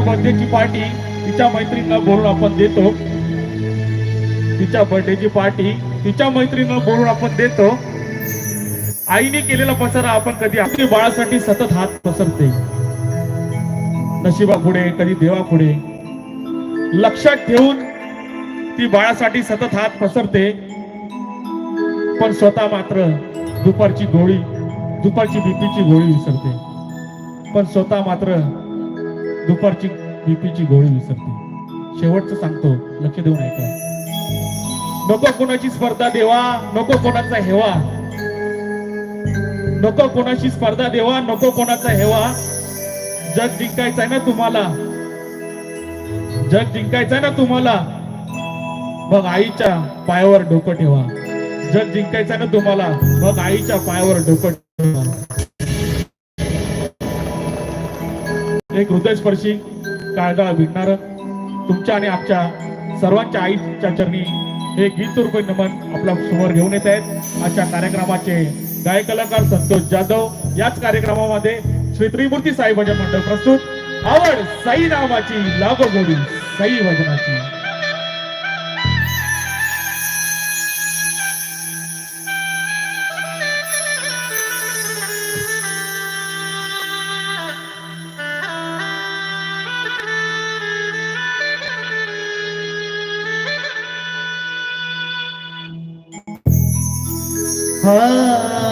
बर्थडेची party तिच्या मैत्रिणीला बोलून आपण देतो. तिच्या बर्थडेची पार्टी तिच्या मैत्रिणीला बोलून आपण देतो. आईने केलेला पसारा आपण कधी आपली बाळासाठी सतत हात पसरते. नशिबा पुढे कधी देवा पुढे. लक्षात ठेवून ती बाळासाठी सतत हात पसरते. पण स्वतः मात्र दुपारची गोळी दुपारची बीपीची गोळी विसरते. पण स्वतः मात्र दुपारची बीपीची गोळी विसरते. शेवटचं सांगतो लक्ष देऊन ऐका. नको कोणाची स्पर्धा देवा नको कोणाचा हेवा. नको कोणाची स्पर्धा देवा नको कोणाचा हेवा. जग जिंकायचंय ना तुम्हाला. जग जिंकायचंय ना तुम्हाला. मग आईच्या पायावर डोकं ठेवा. जग जिंकायचंय ना तुम्हाला. मग आईच्या पायावर डोकं ठेवा. एक हृदयस्पर्शी कायदा विणणार तुमच्या आणि आमच्या सर्वांच्या आईच्या चरणी हे गीत रूप नमन आपल्यासमोर घेऊन येत आहेत. आजच्या कार्यक्रमाचे गायक कलाकार संतोष जाधव याच कार्यक्रमामध्ये श्री त्रिमूर्ती साई भजन मंडळ प्रस्तुत. आवड साई नावाची लागोगोडी साई भजनाची. হ্যাঁ।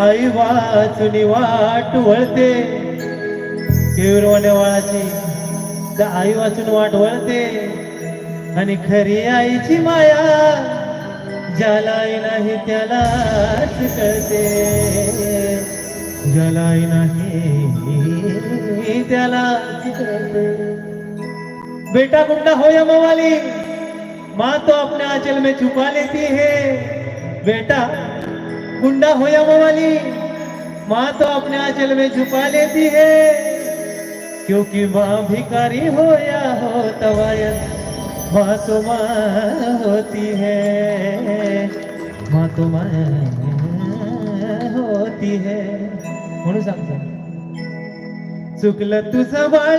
आई वाचून वाट वळते. केविरवन वाळाची त्या आई वाचून वाट वळते. आणि खरी आईची माया ज्याला आई नाही त्यालाच कळते. ज्याला आई नाही त्याला कळते. बेटा गुंडा होया मवाली माँ तो अपने आंचल में छुपा लेती है. बेटा गुंडा हो या मवाली माँ तो अपने आंचल में छुपा लेती है। क्योंकि माँ भिकारी हो या हो तवायत माँ तो माँ होती है। माँ तो माँ होती है। म्हणून सांगतो. चुकलं तुझं बाळ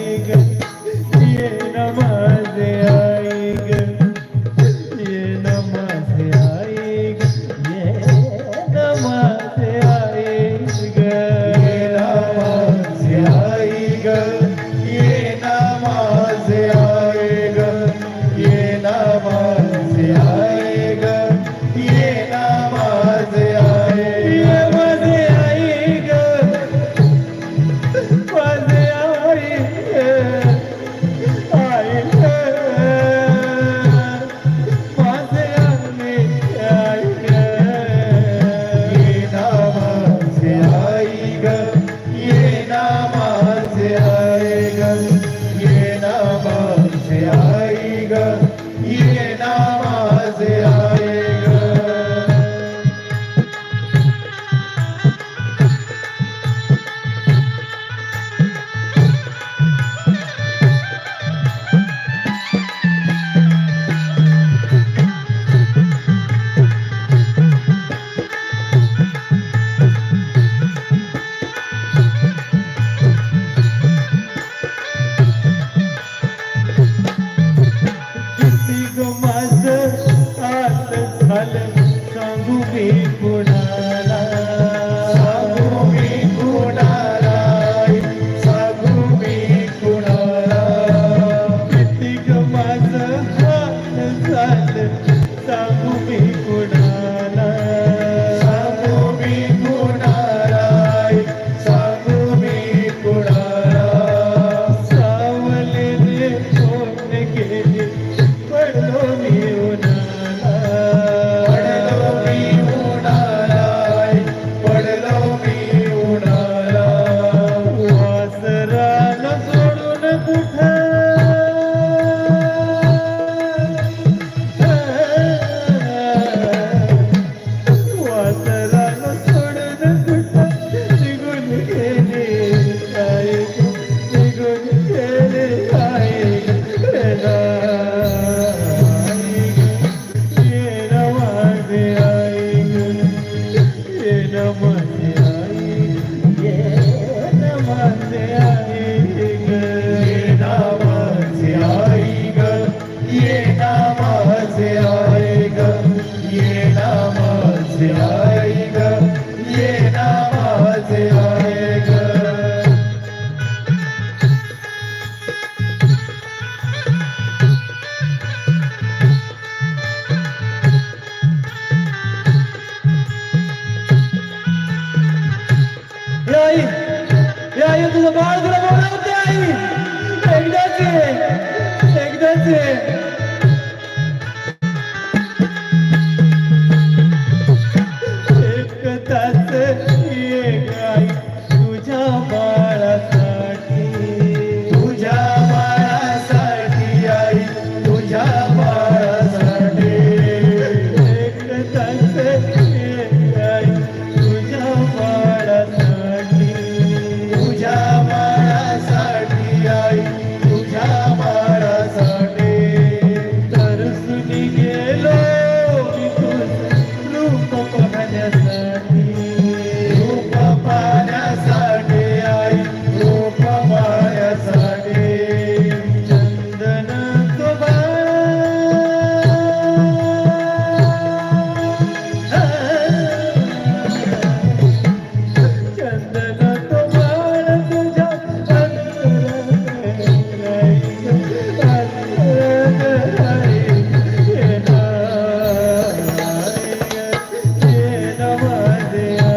या आई तुझं बाळ तुला बोलावते आई. एकदाच एकदाच Deus.